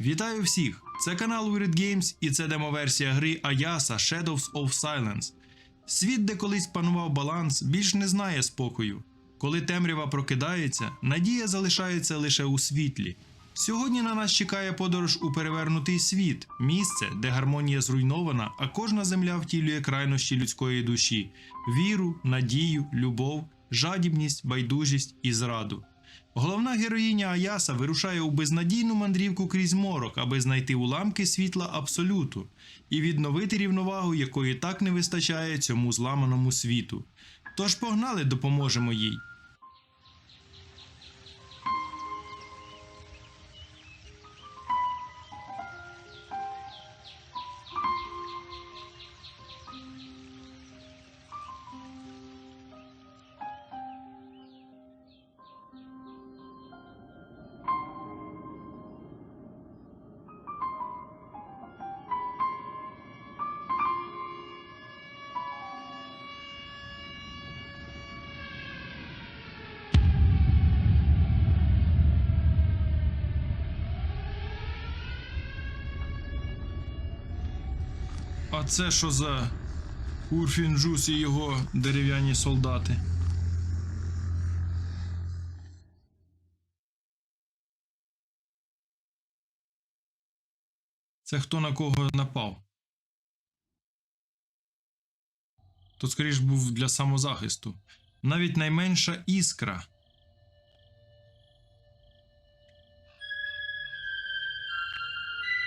Вітаю всіх! Це канал Weird Games і це демоверсія гри Ayasa Shadows of Silence. Світ, де колись панував баланс, більш не знає спокою. Коли темрява прокидається, надія залишається лише у світлі. Сьогодні на нас чекає подорож у перевернутий світ, місце, де гармонія зруйнована, а кожна земля втілює крайнощі людської душі: віру, надію, любов, жадібність, байдужість і зраду. Головна героїня Аяса вирушає у безнадійну мандрівку крізь морок, аби знайти уламки світла абсолюту і відновити рівновагу, якої так не вистачає цьому зламаному світу. Тож погнали, допоможемо їй. А це що за Урфінджус і його дерев'яні солдати? Це хто на кого напав? То скоріш був для самозахисту. Навіть найменша іскра.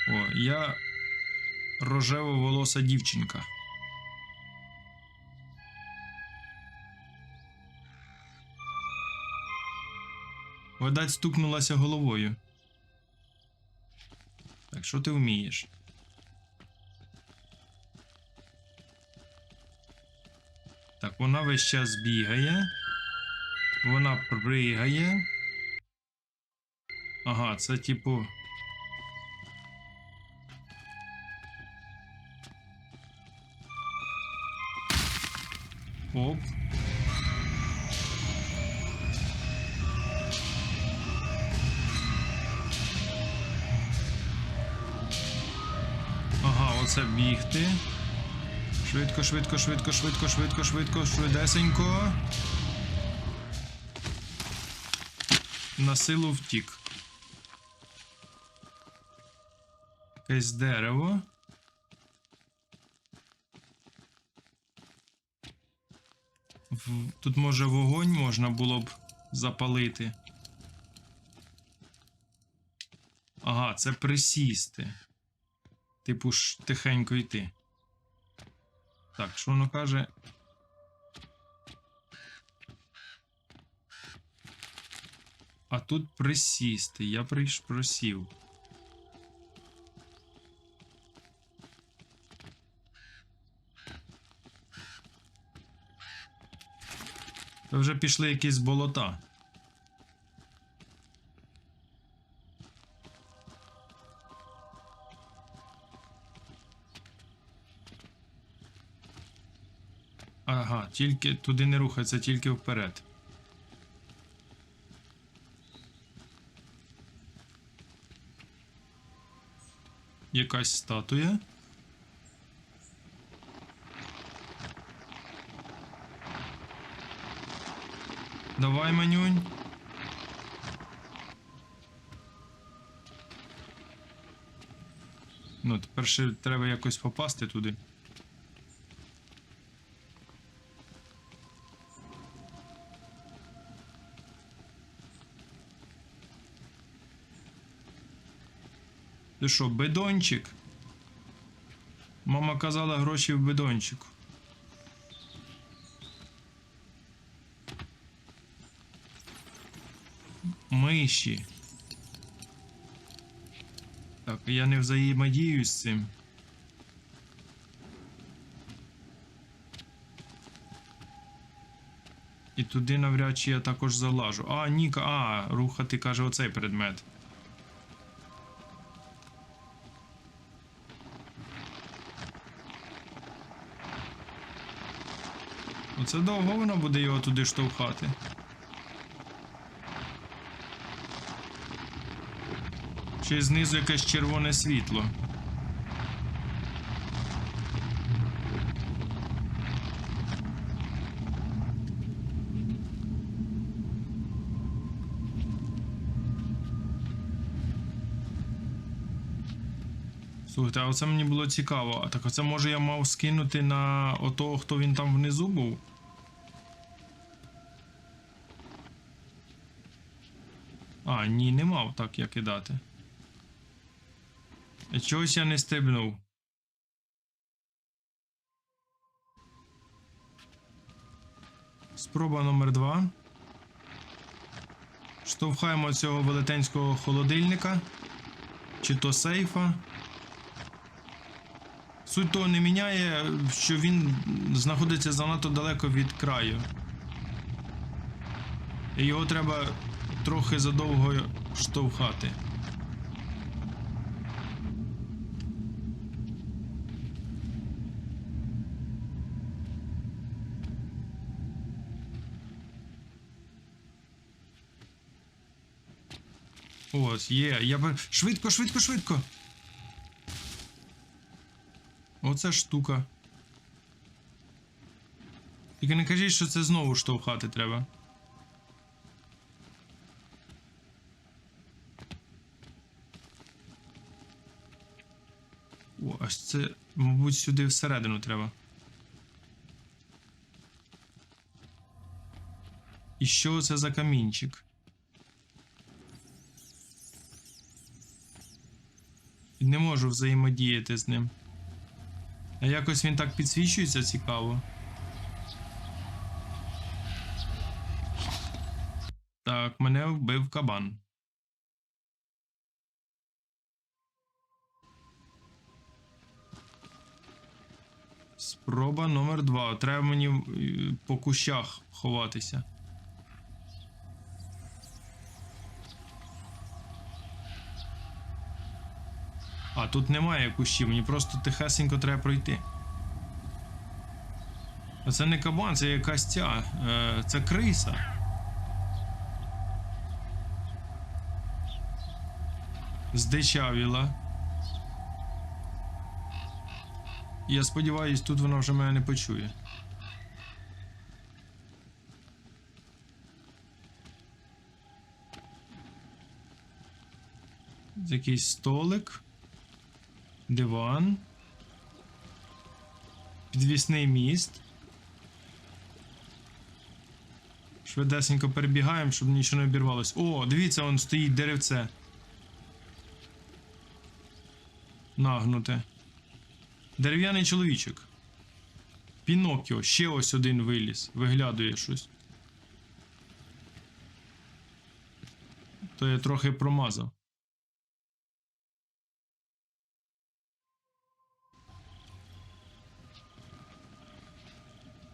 О, я рожево-волоса дівчинка. Видать, стукнулася головою. Так, що ти вмієш? Так, вона весь час бігає. Вона пригає. Ага, це типу. Оп. Ага, оце бігти. Швидко, швидко, швидко, швидко, швидко, швидко, швидесенько. На силу втік. Якесь дерево. Тут може вогонь можна було б запалити. Ага, це присісти. Типу ж тихенько йти. Так, що воно каже? А тут присісти. Я прийш просів. Це вже пішли якісь болота. Ага, тільки туди не рухається, тільки вперед. Якась статуя. Давай, манюнь. Ну, тепер ще треба якось попасти туди. Ти що, бидончик? Мама казала гроші в бидончику. Миші. Так, я не взаємодію з цим. І туди навряд чи я також залажу. А, Ніка, а, рухати каже оцей предмет. Оце довго воно буде його туди штовхати. Ще знизу якесь червоне світло. Слухайте, а оце мені було цікаво. А так оце може я мав скинути на отого, хто він там внизу був? А, ні, не мав так я кидати. Чогось я не стрибнув. Спроба номер два. Штовхаємо цього велетенського холодильника. Чи то сейфа. Суть того не міняє, що він знаходиться занадто далеко від краю. І його треба трохи задовго штовхати. Ось, є. Я б... Швидко, швидко, швидко. Оце штука. Тільки не кажіть, що це знову штовхати треба. О, аж це, мабуть, сюди всередину треба. І що це за камінчик? Не можу взаємодіяти з ним. А якось він так підсвічується цікаво. Так, мене вбив кабан. Спроба номер два. Треба мені е, по кущах ховатися. А тут немає кущів, мені просто тихесенько треба пройти. А це не кабан, це якась ця. Е, це криса. Здичавіла. Я сподіваюсь, тут вона вже мене не почує. Якийсь столик. Диван. Підвісний міст. Швидесенько перебігаємо, щоб нічого не обірвалось. О, дивіться, он стоїть деревце. Нагнуте. Дерев'яний чоловічок. Пінокіо, ще ось один виліз. Виглядує щось. То я трохи промазав.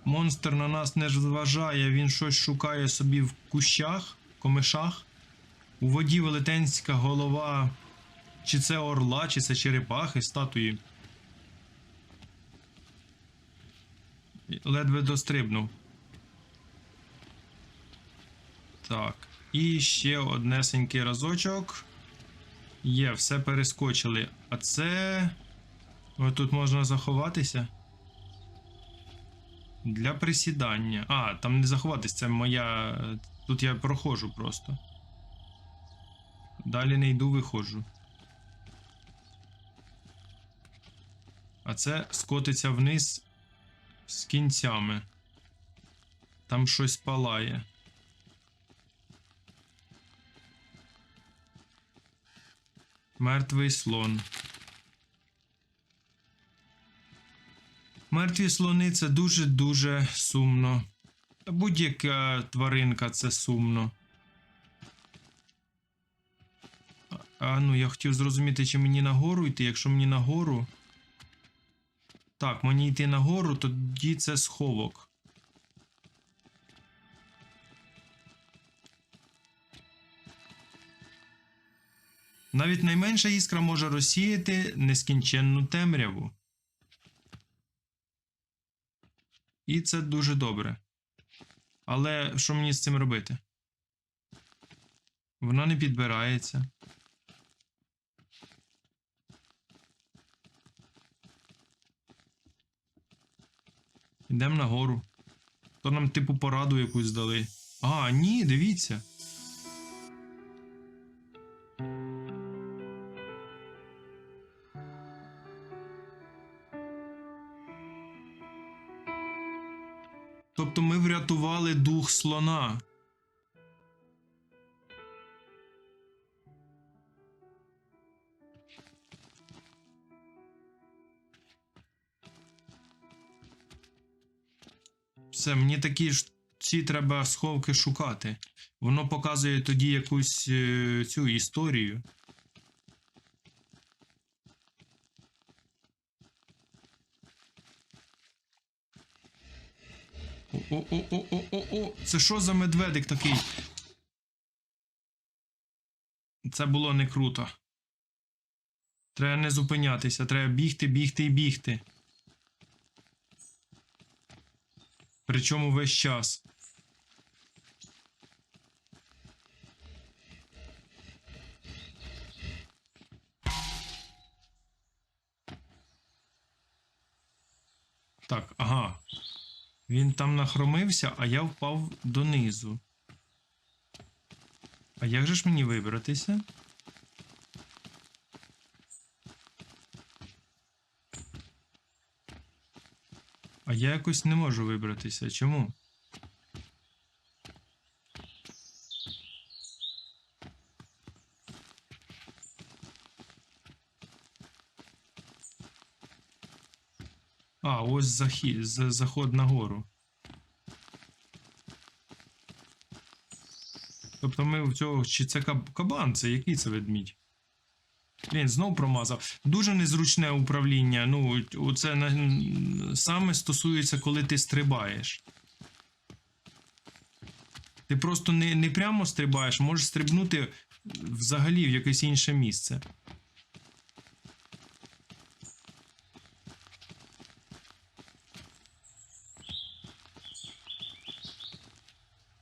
Монстр на нас не зважає, він щось шукає собі в кущах, комишах. У воді велетенська голова. Чи це орла, чи це черепахи, статуї. Ледве дострибнув. Так. І ще однесенький разочок. Є, все перескочили. А це. Ось тут можна заховатися. Для присідання. А, там не заховатись, це моя. Тут я проходжу просто. Далі не йду, виходжу. А це скотиться вниз з кінцями. Там щось палає. Мертвий слон. Мертві слони це дуже-дуже сумно. Будь-яка тваринка це сумно. А, ну, я хотів зрозуміти, чи мені нагору йти. Якщо мені нагору. Так, мені йти нагору, тоді це сховок. Навіть найменша іскра може розсіяти нескінченну темряву. І це дуже добре. Але що мені з цим робити? Вона не підбирається. Йдемо нагору. То нам, типу, пораду якусь дали. А, ні, дивіться. Тобто ми врятували дух слона. Все, мені такі ж ці треба сховки шукати. Воно показує тоді якусь е, цю історію. О-о-о-о-о-о! Це що за медведик такий? Це було не круто. Треба не зупинятися, треба бігти, бігти і бігти. Причому весь час. Так, ага. Він там нахромився, а я впав донизу. А як же ж мені вибратися? А я якось не можу вибратися. Чому? А, ось захід, заход на гору. Тобто ми в цього. Чи це кабан? Це який це ведмідь? Блін, знов промазав. Дуже незручне управління. Ну, це саме стосується, коли ти стрибаєш. Ти просто не, не прямо стрибаєш, можеш стрибнути взагалі в якесь інше місце.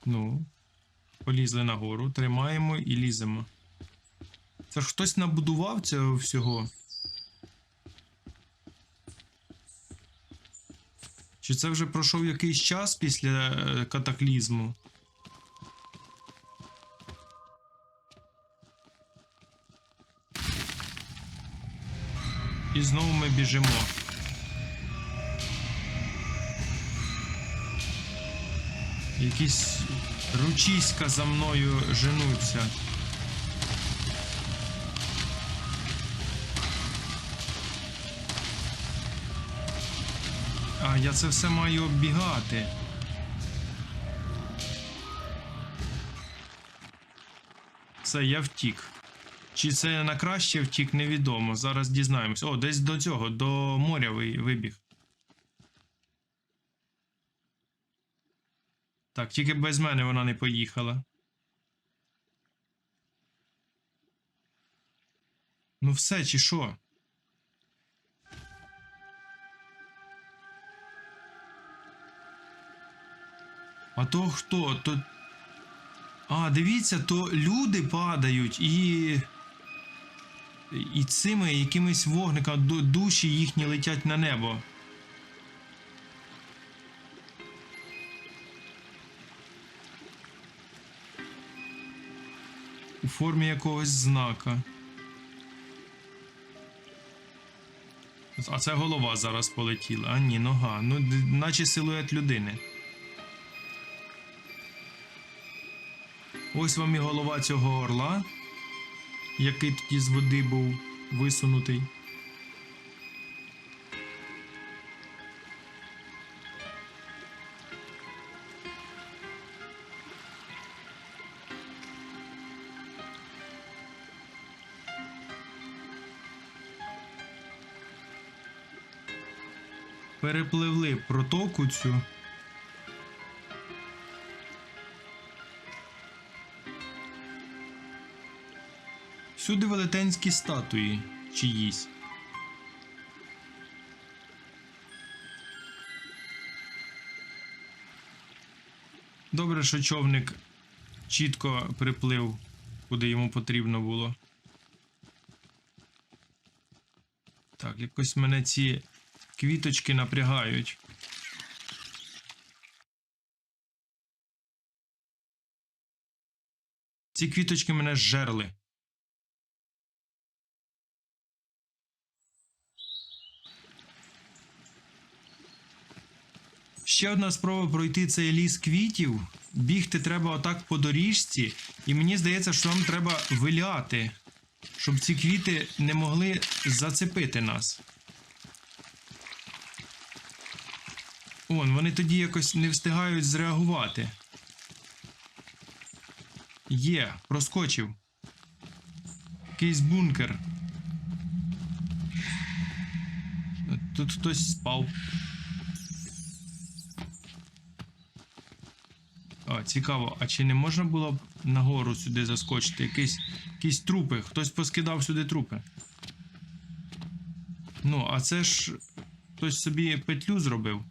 Ну, полізли нагору, тримаємо і ліземо. Це ж хтось набудував цього всього. Чи це вже пройшов якийсь час після е, катаклізму? І знову ми біжимо. Якісь ручиська за мною женуться. А, я це все маю оббігати. Все, я втік. Чи це на краще втік, невідомо. Зараз дізнаємось. О, десь до цього, до моря вибіг. Так, тільки без мене вона не поїхала. Ну все, чи що? А то хто? То. А, дивіться, то люди падають і. І цими якимись вогниками ду- душі їхні летять на небо. Формі якогось знака. А це голова зараз полетіла. А ні, нога. Ну, наче силует людини. Ось вам і голова цього орла, який тоді з води був висунутий. Перепливли протоку цю. Всюди велетенські статуї чиїсь. Добре, що човник чітко приплив, куди йому потрібно було. Так, якось мене ці Квіточки напрягають. Ці квіточки мене жерли. Ще одна спроба пройти цей ліс квітів. Бігти треба отак по доріжці, і мені здається, що нам треба виляти, щоб ці квіти не могли зацепити нас. Он, вони тоді якось не встигають зреагувати. Є, проскочив. Якийсь бункер. Тут хтось спав. А, цікаво, а чи не можна було б нагору сюди заскочити? Якісь, якісь трупи. Хтось поскидав сюди трупи. Ну, а це ж хтось собі петлю зробив.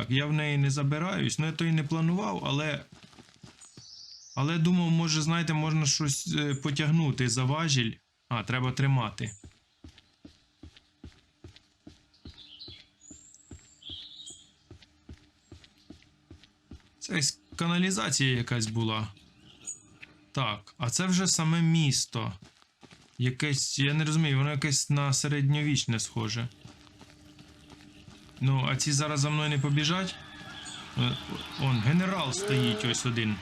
Так, я в неї не забираюсь. Ну, я то і не планував, але. Але думав, може, знаєте, можна щось е, потягнути за важіль. А, треба тримати. Це каналізація якась була. Так, а це вже саме місто. Якесь, я не розумію, воно якесь на середньовічне схоже. Ну, а ці зараз за мною не побіжать? Е, Он, генерал стоїть ось один.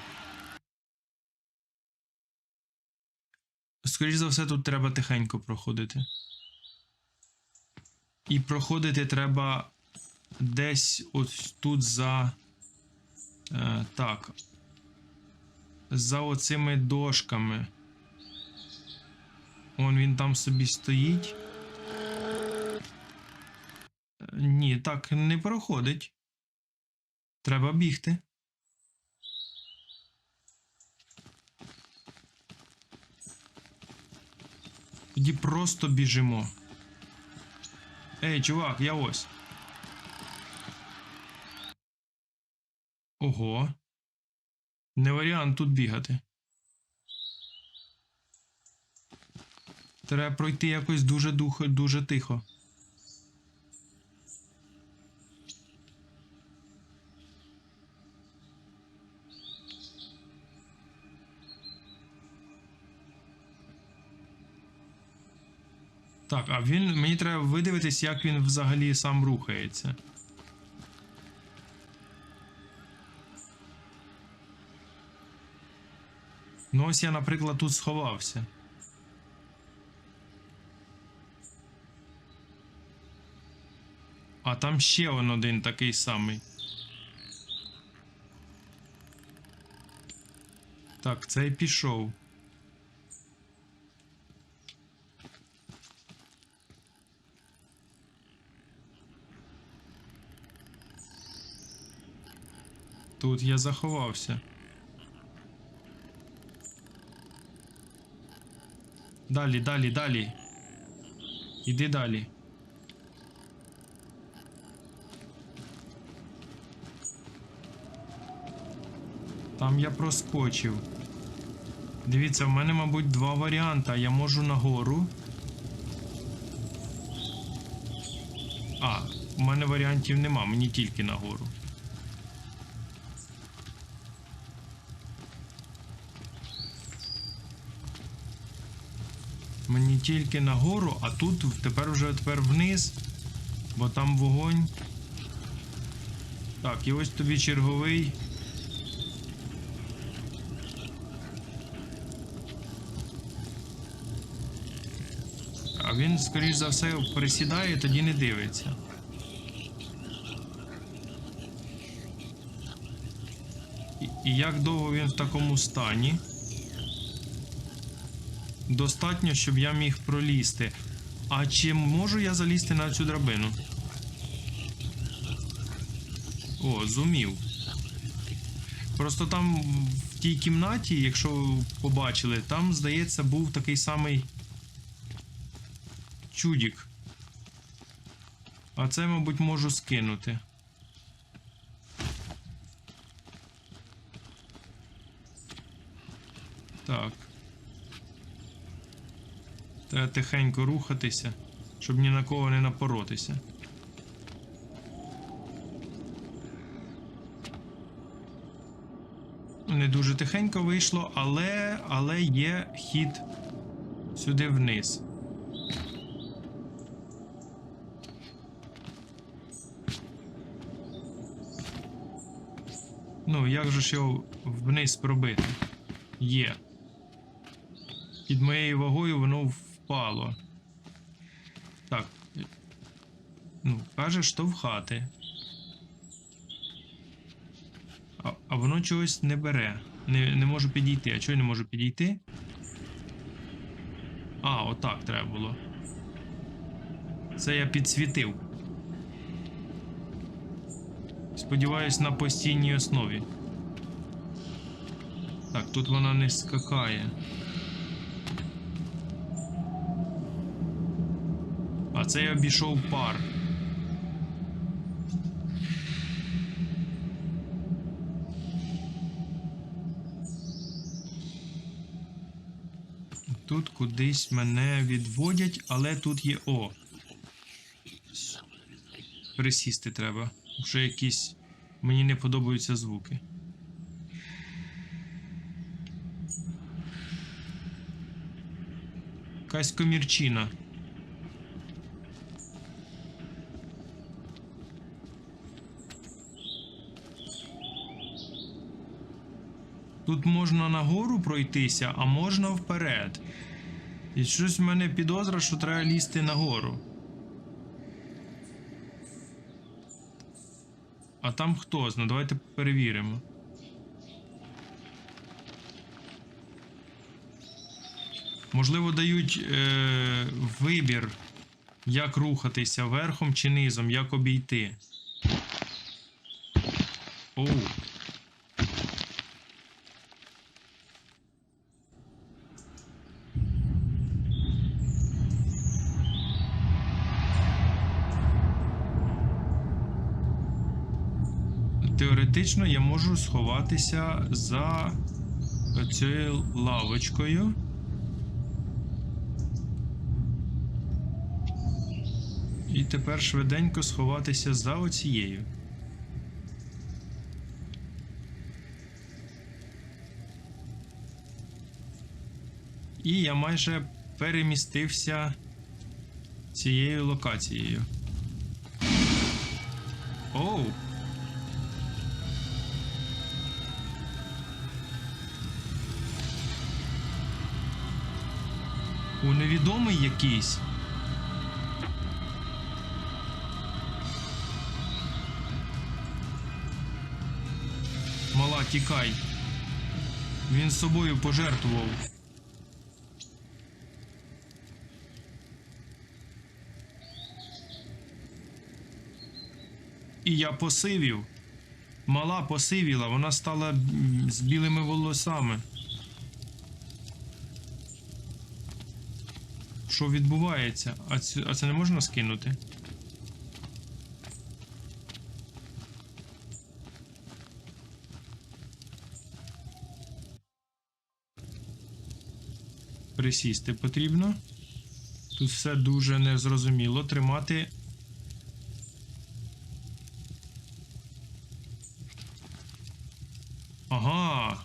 Скоріше за все, тут треба тихенько проходити. І проходити треба десь ось тут за. Е, так. За оцими дошками. Он він там собі стоїть. Ні, так не проходить. Треба бігти. Тоді просто біжимо. Ей, чувак, я ось. Ого. Не варіант тут бігати. Треба пройти якось дуже дуже тихо. Так, а він. Мені треба видивитись, як він взагалі сам рухається. Ну, ось я, наприклад, тут сховався. А там ще он один такий самий. Так, цей пішов. Тут я заховався. Далі, далі, далі. Іди далі. Там я проскочив. Дивіться, в мене, мабуть, два варіанти. Я можу нагору. А, у мене варіантів нема, мені тільки нагору. Тільки нагору, а тут тепер вже тепер вниз, бо там вогонь. Так, і ось тобі черговий. А він, скоріш за все, присідає, тоді не дивиться. І, і як довго він в такому стані? Достатньо, щоб я міг пролізти. А чи можу я залізти на цю драбину? О, зумів. Просто там в тій кімнаті, якщо ви побачили, там, здається, був такий самий чудік. А це, мабуть, можу скинути. Так. Треба тихенько рухатися, щоб ні на кого не напоротися. не дуже тихенько вийшло, але, але є хід сюди вниз. Ну, як же ж його вниз пробити? Є. Під моєю вагою воно впало. Так. Ну, каже, штовхати. А, а воно чогось не бере. Не, не можу підійти. А чого я не можу підійти? А, отак треба було. Це я підсвітив. Сподіваюсь, на постійній основі. Так, тут вона не скакає. А це обійшов пар. Тут кудись мене відводять, але тут є О. Присісти треба. Вже якісь. Мені не подобаються звуки. Якась комірчина. Тут можна нагору пройтися, а можна вперед. І щось в мене підозра, що треба лізти нагору. А там хто зна? Давайте перевіримо. Можливо, дають е, вибір, як рухатися верхом чи низом, як обійти. Оу. Теоретично я можу сховатися за цією лавочкою. І тепер швиденько сховатися за оцією. І я майже перемістився цією локацією. Невідомий якийсь. Мала, тікай. Він з собою пожертвував. І я посивів. Мала посивіла, вона стала з білими волосами. Що відбувається? А це, а це не можна скинути? Присісти потрібно. Тут все дуже незрозуміло. Тримати. Ага.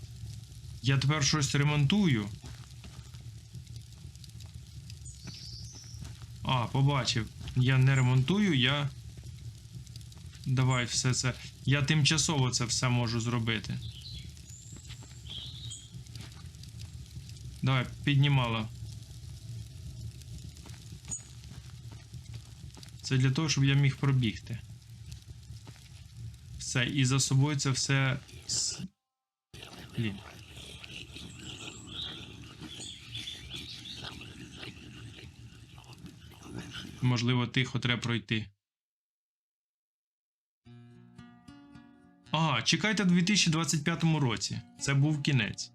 Я тепер щось ремонтую. А, побачив. Я не ремонтую, я. Давай все це. Я тимчасово це все можу зробити. Давай, піднімала. Це для того, щоб я міг пробігти. Все, і за собою це все. Блін. Можливо, тихо треба пройти. Ага, чекайте в 2025 році. Це був кінець.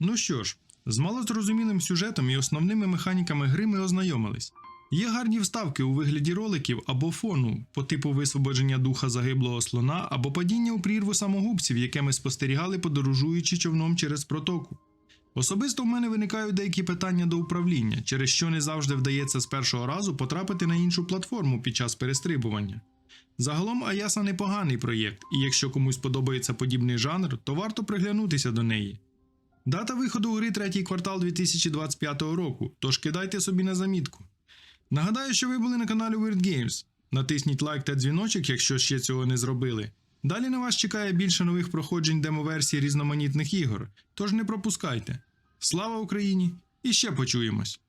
Ну що ж, з малозрозумілим сюжетом і основними механіками гри ми ознайомились. Є гарні вставки у вигляді роликів або фону, по типу висвободження духа загиблого слона або падіння у прірву самогубців, яке ми спостерігали, подорожуючи човном через протоку. Особисто в мене виникають деякі питання до управління, через що не завжди вдається з першого разу потрапити на іншу платформу під час перестрибування. Загалом Аяса непоганий проєкт, і якщо комусь подобається подібний жанр, то варто приглянутися до неї. Дата виходу гри третій квартал 2025 року, тож кидайте собі на замітку. Нагадаю, що ви були на каналі Weird Games. Натисніть лайк та дзвіночок, якщо ще цього не зробили. Далі на вас чекає більше нових проходжень демоверсій різноманітних ігор, тож не пропускайте. Слава Україні! І ще почуємось!